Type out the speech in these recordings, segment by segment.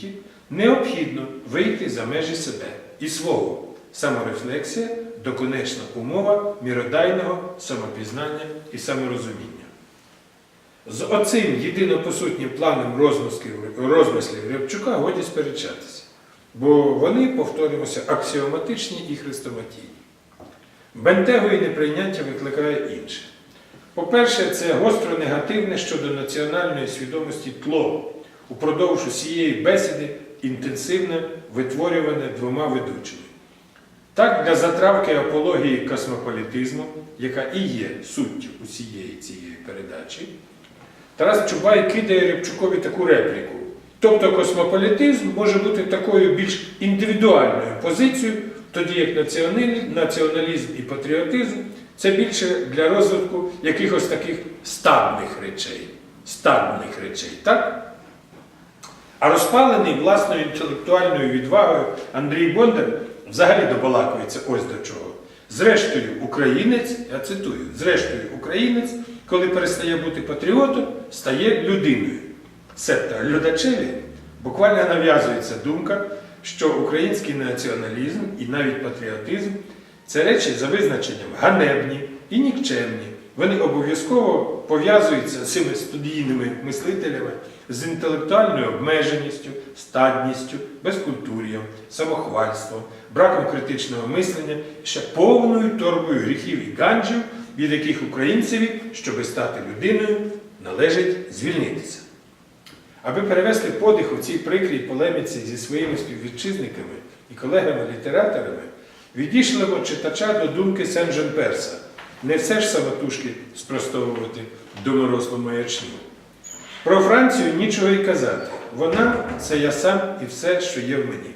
світі, необхідно вийти за межі себе і свого. Саморефлексія доконечна умова міродайного самопізнання і саморозуміння. З оцим єдинопосутнім планом розмислів, Рябчука годі сперечатися, бо вони, повторюємося, аксіоматичні і хрестоматійні. Бентегу і неприйняття викликає інше. По-перше, це гостро негативне щодо національної свідомості тло упродовж усієї бесіди інтенсивне витворюване двома ведучими. Так, для затравки апології космополітизму, яка і є суттю усієї цієї передачі, Тарас Чубай кидає Рябчукові таку репліку. Тобто космополітизм може бути такою більш індивідуальною позицією, тоді як націоналізм, і патріотизм це більше для розвитку якихось таких стадних речей. Стадних речей, так? А розпалений власною інтелектуальною відвагою Андрій Бондар взагалі добалакується ось до чого. Зрештою, українець, я цитую, зрештою, українець, коли перестає бути патріотом, стає людиною. Себто глядачеві буквально нав'язується думка, що український націоналізм і навіть патріотизм це речі за визначенням ганебні і нікчемні. Вони обов'язково пов'язуються з цими студійними мислителями з інтелектуальною обмеженістю, стадністю, безкультур'ям, самохвальством, браком критичного мислення, ще повною торбою гріхів і ганджів, від яких українцеві, щоби стати людиною, належить звільнитися. Аби перевести подих у цій прикрій полеміці зі своїми співвітчизниками і колегами-літераторами, відійшлимо читача до думки Сен-Жен Перса. Не все ж самотужки спростовувати доморослу маячню. Про Францію нічого й казати. Вона це я сам і все, що є в мені.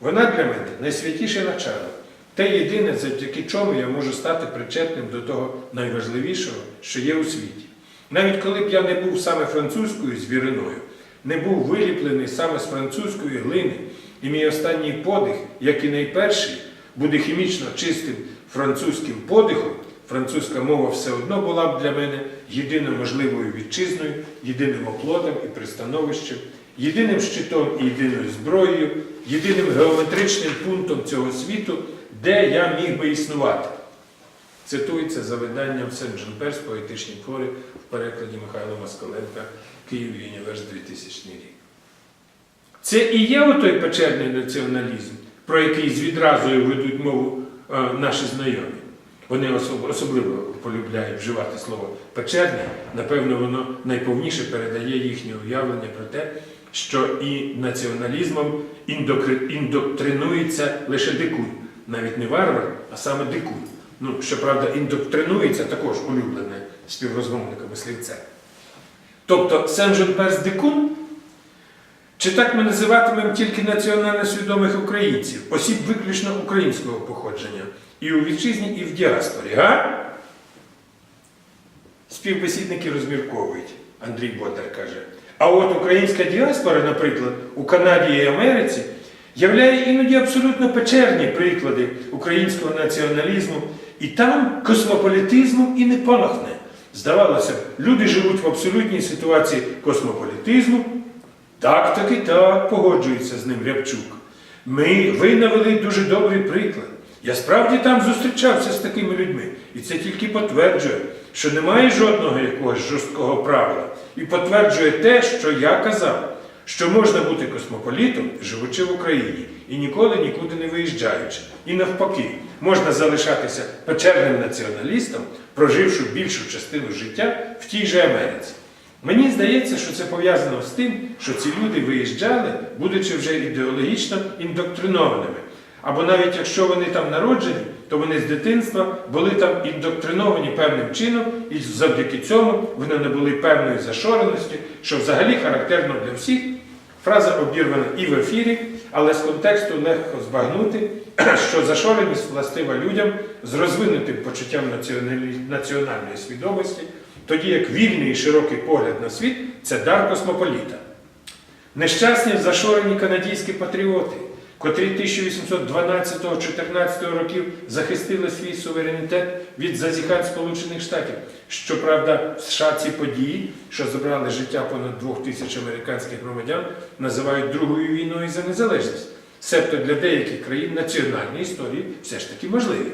Вона для мене найсвятіше начало, те єдине, завдяки чому я можу стати причетним до того найважливішого, що є у світі. Навіть коли б я не був саме французькою звіриною, не був виліплений саме з французької глини, і мій останній подих, як і найперший, буде хімічно чистим французьким подихом, французька мова все одно була б для мене єдиною можливою вітчизною, єдиним оплотом і пристановищем, єдиним щитом і єдиною зброєю, єдиним геометричним пунктом цього світу, де я міг би існувати. Цитується за виданням Сен-Дженперс поетичні твори в перекладі Михайла Москаленка Київ Юніверс 2000 рік. Це і є отой печерний націоналізм, про який з відразою ведуть мову е, наші знайомі. Вони особливо полюбляють вживати слово печерне. Напевно, воно найповніше передає їхнє уявлення про те, що і націоналізмом індоктринується лише дикунь, навіть не варвар, а саме дикунь. Ну, щоправда, індоктринується також улюблене співрозмовниками слівце. Тобто Сен-Жон-Перс дикун чи так ми називатимемо тільки національно свідомих українців, осіб виключно українського походження, і у вітчизні, і в діаспорі, га? Співбесідники розмірковують, Андрій Бодар каже. А от українська діаспора, наприклад, у Канаді і Америці, являє іноді абсолютно печерні приклади українського націоналізму, і там космополітизму і не пахне. Здавалося б, люди живуть в абсолютній ситуації космополітизму, так, так і так, погоджується з ним Рябчук. Ми, ви навели дуже добрий приклад. Я справді там зустрічався з такими людьми, і це тільки підтверджує, що немає жодного якогось жорсткого правила. І підтверджує те, що я казав, що можна бути космополітом, живучи в Україні, і ніколи нікуди не виїжджаючи. І навпаки, можна залишатися печерним націоналістом, проживши більшу частину життя в тій же Америці. Мені здається, що це пов'язано з тим, що ці люди виїжджали, будучи вже ідеологічно індоктринованими. Або навіть якщо вони там народжені, то вони з дитинства були там індоктриновані певним чином, і завдяки цьому вони набули певної зашореності, що взагалі характерно для всіх. Фраза обірвана і в ефірі, але з контексту легко збагнути, що зашореність властива людям з розвинутим почуттям національної свідомості, тоді як вільний і широкий погляд на світ це дар космополіта. Нещасні зашорені канадійські патріоти, котрі 1812-14 років захистили свій суверенітет від зазіхань Сполучених Штатів. Щоправда, в США ці події, що забрали життя понад двох тисяч американських громадян, називають Другою війною за незалежність. Себто для деяких країн національні історії все ж таки можливі.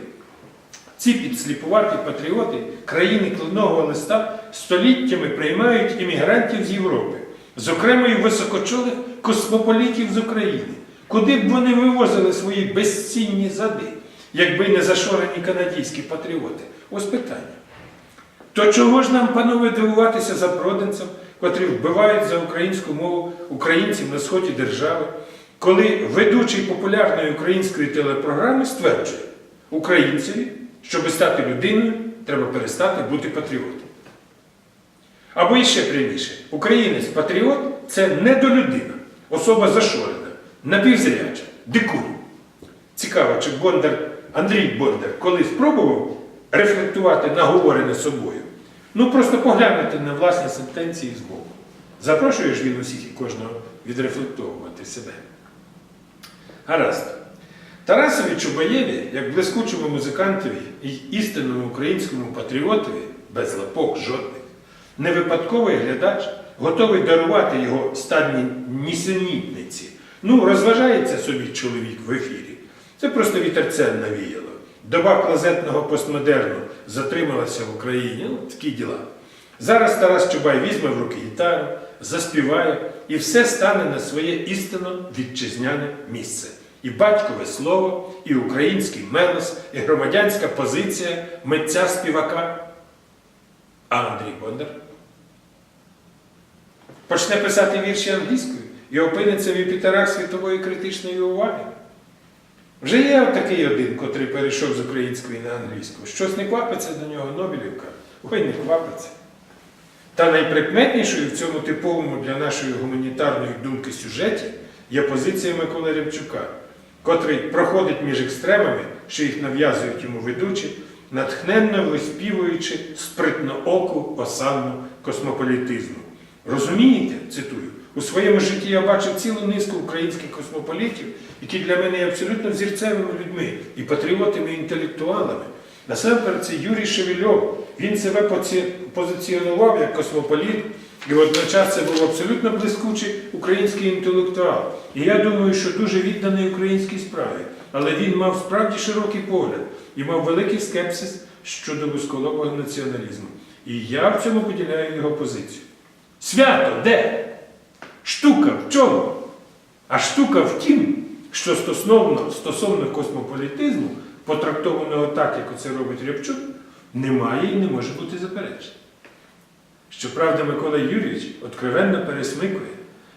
Ці підсліпуваті патріоти країни кладного листа століттями приймають іммігрантів з Європи, зокрема і високочолих космополітів з України. Куди б вони вивозили свої безцінні зади, якби не зашорені канадійські патріоти? Ось питання. То чого ж нам, панове, дивуватися за проданцем, котрі вбивають за українську мову українців на сході держави, коли ведучий популярної української телепрограми стверджує, українцеві, щоб стати людиною, треба перестати бути патріотом. Або іще пряміше, українець-патріот це недолюдина, особа зашорена, напівзряча, дикун. Цікаво, чи Бондар, Андрій Бондар колись спробував рефлектувати наговорене собою. Ну просто поглянути на власні сентенції збоку. Запрошуєш він усіх і кожного відрефлектовувати себе. Гаразд. Тарасові Чубаєві, як блискучому музикантові і істинному українському патріотові, без лапок жодних, невипадковий глядач, готовий дарувати його стадні нісенітниці. Ну, розважається собі чоловік в ефірі. Це просто вітерцем навіяло. Доба клозетного постмодерну затрималася в Україні. Ну, такі діла. Зараз Тарас Чубай візьме в руки гітару, заспіває, і все стане на своє істинно вітчизняне місце. І батькове слово, і український мелос, і громадянська позиція митця співака. А Андрій Бондар почне писати вірші англійською і опиниться в епітерах світової критичної уваги. Вже є такий один, котрий перейшов з української на англійську. Щось не квапиться до нього Нобелівка. Ой, не квапиться. Та найприкметнішою в цьому типовому для нашої гуманітарної думки сюжеті є позиція Миколи Рябчука, котрий проходить між екстремами, що їх нав'язують йому ведучі, натхненно виспівуючи спритно оку осанну космополітизму. Розумієте, цитую, у своєму житті я бачив цілу низку українських космополітів, які для мене є абсолютно взірцевими людьми і патріотами, і інтелектуалами. Насамперед, це Юрій Шевельов. Він себе позиціонував як космополіт, і водночас це був абсолютно блискучий український інтелектуал. І я думаю, що дуже відданий українській справі. Але він мав справді широкий погляд і мав великий скепсис щодо вузьколобого націоналізму. І я в цьому поділяю його позицію. Свято де? Штука в чому? А штука в тім, що стосовно, стосовно космополітизму, потрактованого так, як це робить Рябчук, немає і не може бути заперечень. Щоправда, Микола Юрійович откровенно пересмикує.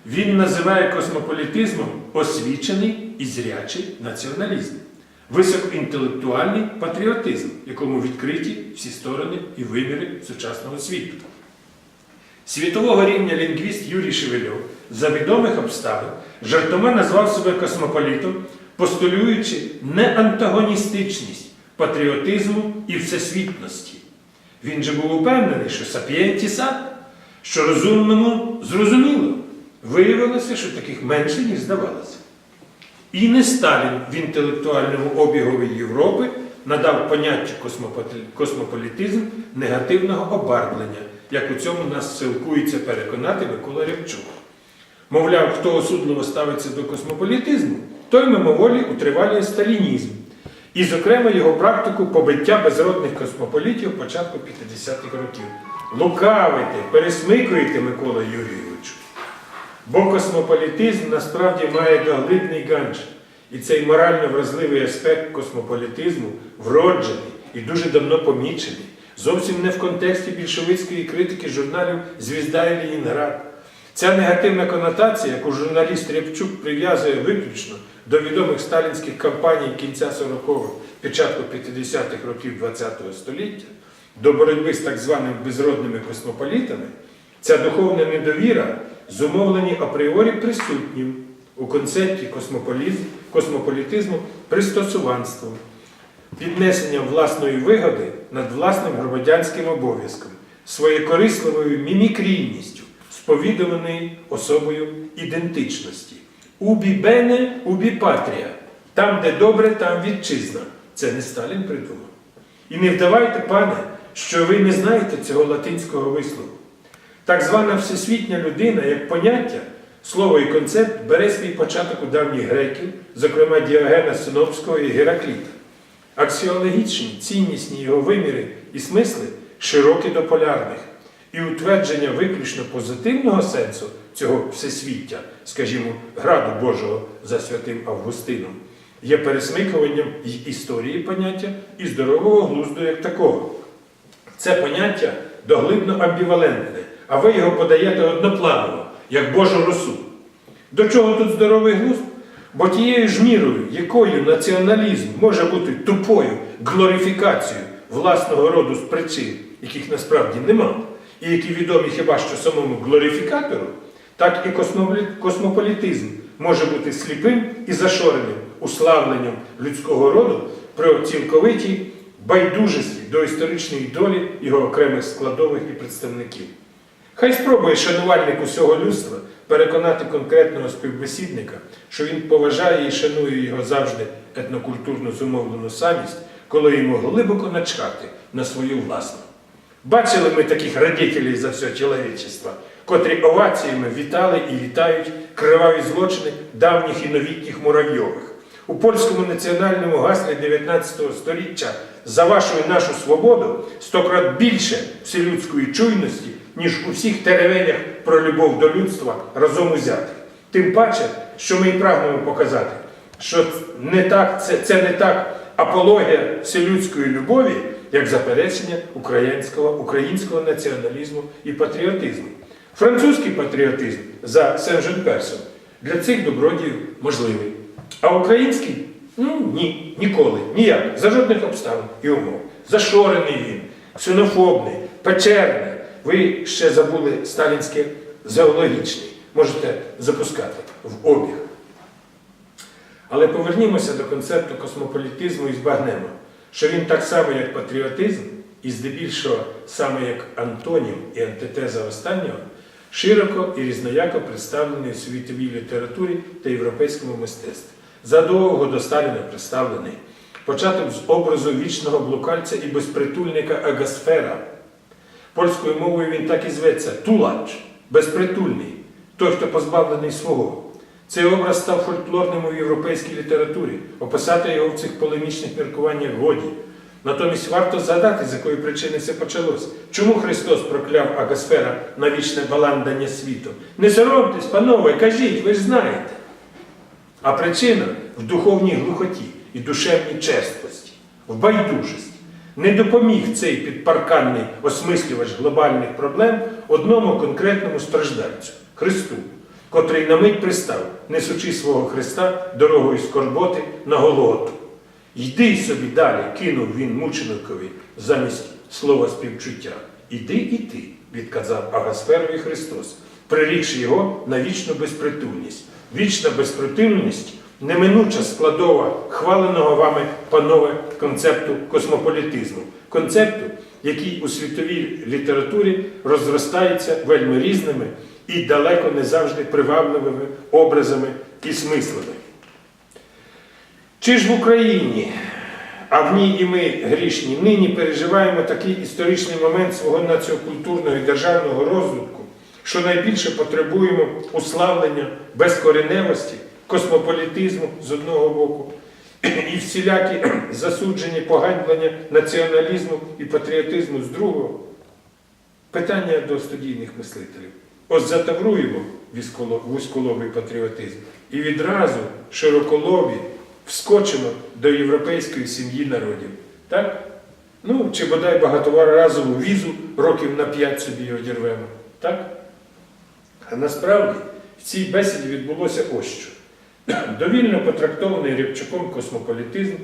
Він називає космополітизмом освічений і зрячий націоналізм, високоінтелектуальний патріотизм, якому відкриті всі сторони і виміри сучасного світу. Світового рівня лінгвіст Юрій Шевельов за відомих обставин жартома назвав себе космополітом, постулюючи неантагоністичність патріотизму і всесвітності. Він же був упевнений, що сапієнтіса, що розумному зрозуміло. Виявилося, що таких менше, ніж здавалося. І не Сталін в інтелектуальному обігові Європи надав поняттю космополі- космополітизм негативного обарблення, як у цьому нас силкується переконати Микола Рябчук. Мовляв, хто осудливо ставиться до космополітизму, той мимоволі утривалює сталінізм. І, зокрема, його практику побиття безродних космополітів початку 50-х років. Лукавите, пересмикуєте, Микола Юрійовичу. Бо космополітизм насправді має доглибний ганч. І цей морально вразливий аспект космополітизму вроджений і дуже давно помічений. Зовсім не в контексті більшовицької критики журналів Звізда і Ленінград. Ця негативна конотація, яку журналіст Рябчук прив'язує виключно до відомих сталінських кампаній кінця 40-х, початку 50-х років ХХ століття, до боротьби з так званими безродними космополітами, ця духовна недовіра зумовлені апріорі присутнім у концепті космополітизму пристосуванством, піднесенням власної вигоди над власним громадянським обов'язком, своєкорисливою мімікрійністю, сповідуваної особою ідентичності. Убі бене, убі патрія. Там, де добре, там вітчизна. Це не Сталін придумав. І не вдавайте, пане, що ви не знаєте цього латинського вислову. Так звана всесвітня людина, як поняття, слово і концепт бере свій початок у давніх греків, зокрема Діогена Синопського і Геракліта. Аксіологічні, ціннісні його виміри і смисли широкі до полярних, і утвердження виключно позитивного сенсу цього всесвіття, скажімо, граду Божого за святим Августином, є пересмикуванням й історії поняття і здорового глузду як такого. Це поняття доглибно амбівалентне, а ви його подаєте однопланово, як Божу росу. До чого тут здоровий глузд? Бо тією ж мірою, якою націоналізм може бути тупою глорифікацією власного роду з причин, яких насправді нема, і які відомі хіба що самому глорифікатору, так і космополітизм може бути сліпим і зашореним уславленням людського роду при цілковитій байдужості до історичної долі його окремих складових і представників. Хай спробує шанувальник усього людства переконати конкретного співбесідника, що він поважає і шанує його завжди етнокультурно зумовлену самість, коли йому глибоко начхати на свою власну. Бачили ми таких радітелів за все чоловічество, котрі оваціями вітали і вітають криваві злочини давніх і новітніх муравйових. У польському національному гаслі 19 століття за вашу і нашу свободу стократ більше вселюдської чуйності, ніж у всіх теревенях про любов до людства разом узятих. Тим паче, що ми і прагнемо показати, що не так, це, це не так апологія вселюдської любові, як заперечення українського, українського націоналізму і патріотизму. Французький патріотизм за Сен-Жен-Персом для цих добродіїв можливий. А український ну, ні, ніколи, ніяк, за жодних обставин і умов. Зашорений він, ксенофобний, печерний. Ви ще забули сталінське зоологічний. Можете запускати в обіг. Але повернімося до концепту космополітизму і збагнемо, що він так само, як патріотизм, і здебільшого саме як антонім і антитеза останнього, широко і різнояко представлений у світовій літературі та європейському мистецтві. Задовго до Сталіна представлений початок з образу вічного блукальця і безпритульника Агасфера. Польською мовою він так і зветься Тулач, безпритульний, той, хто позбавлений свого. Цей образ став фольклорним у європейській літературі. Описати його в цих полемічних міркуваннях годі. Натомість варто згадати, з якої причини це почалось. Чому Христос прокляв Агасфера на вічне баландання світом? Не соромтесь, панове, кажіть, ви ж знаєте. А причина в духовній глухоті і душевній черствості, в байдужості. Не допоміг цей підпарканний осмислювач глобальних проблем одному конкретному страждальцю Христу, котрий на мить пристав, несучи свого Христа дорогою скорботи на Голготу. Йди собі далі, кинув він мученикові замість слова співчуття. Іди і ти, відказав Агасферові Христос, прирікши його на вічну безпритульність. Вічна безпритульність неминуча складова хваленого вами, панове, концепту космополітизму, концепту, який у світовій літературі розростається вельми різними і далеко не завжди привабливими образами і смислами. Чи ж в Україні, а в ній і ми грішні, нині переживаємо такий історичний момент свого націокультурного і державного розвитку, що найбільше потребуємо уславлення безкореневості, космополітизму з одного боку, і всілякі засуджені поганьблення націоналізму і патріотизму з другого? Питання до студійних мислителів. Ось затавруємо вузьколобий патріотизм і відразу широколобі вскочимо до європейської сім'ї народів. Так? Ну, чи бодай багаторазову візу років на п'ять собі одірвемо. Так? А насправді в цій бесіді відбулося ось що. Довільно потрактований Рябчуком космополітизм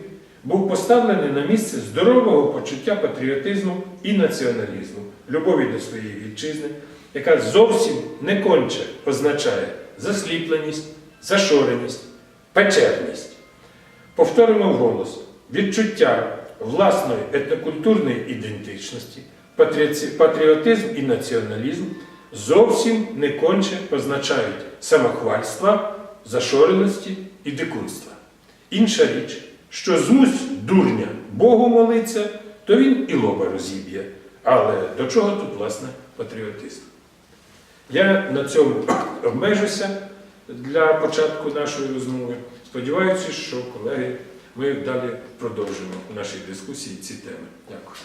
був поставлений на місце здорового почуття патріотизму і націоналізму, любові до своєї вітчизни, яка зовсім не конче означає засліпленість, зашореність, печерність. Повторимо вголос відчуття власної етнокультурної ідентичності, патріотизм і націоналізм зовсім не конче означають самохвальства зашореності і дикунства. Інша річ, що змусь дурня Богу молиться, то він і лоба розіб'є. Але до чого тут, власне, патріотизм? Я на цьому обмежуся для початку нашої розмови. Сподіваюся, що колеги, ми далі продовжимо у нашій дискусії ці теми. Дякую.